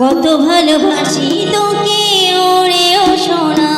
কত ভালোবাসি তোকে ওরে ও সোনা।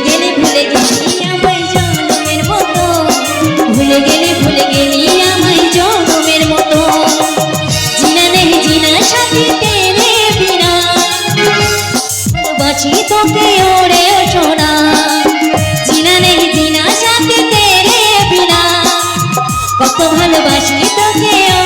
গেলে ভুলে গেলি আমায় জনমের মতো। ভুলে গেলে ভুলে গেলি মতো। জিনা নেই, জিনা সাথী তেরে বিনা। বাঁচি তোকে ওরে সোনা। জিনা নেই, জিনা সাথে তেরে বিনা। কত ভালোবাসি তোকে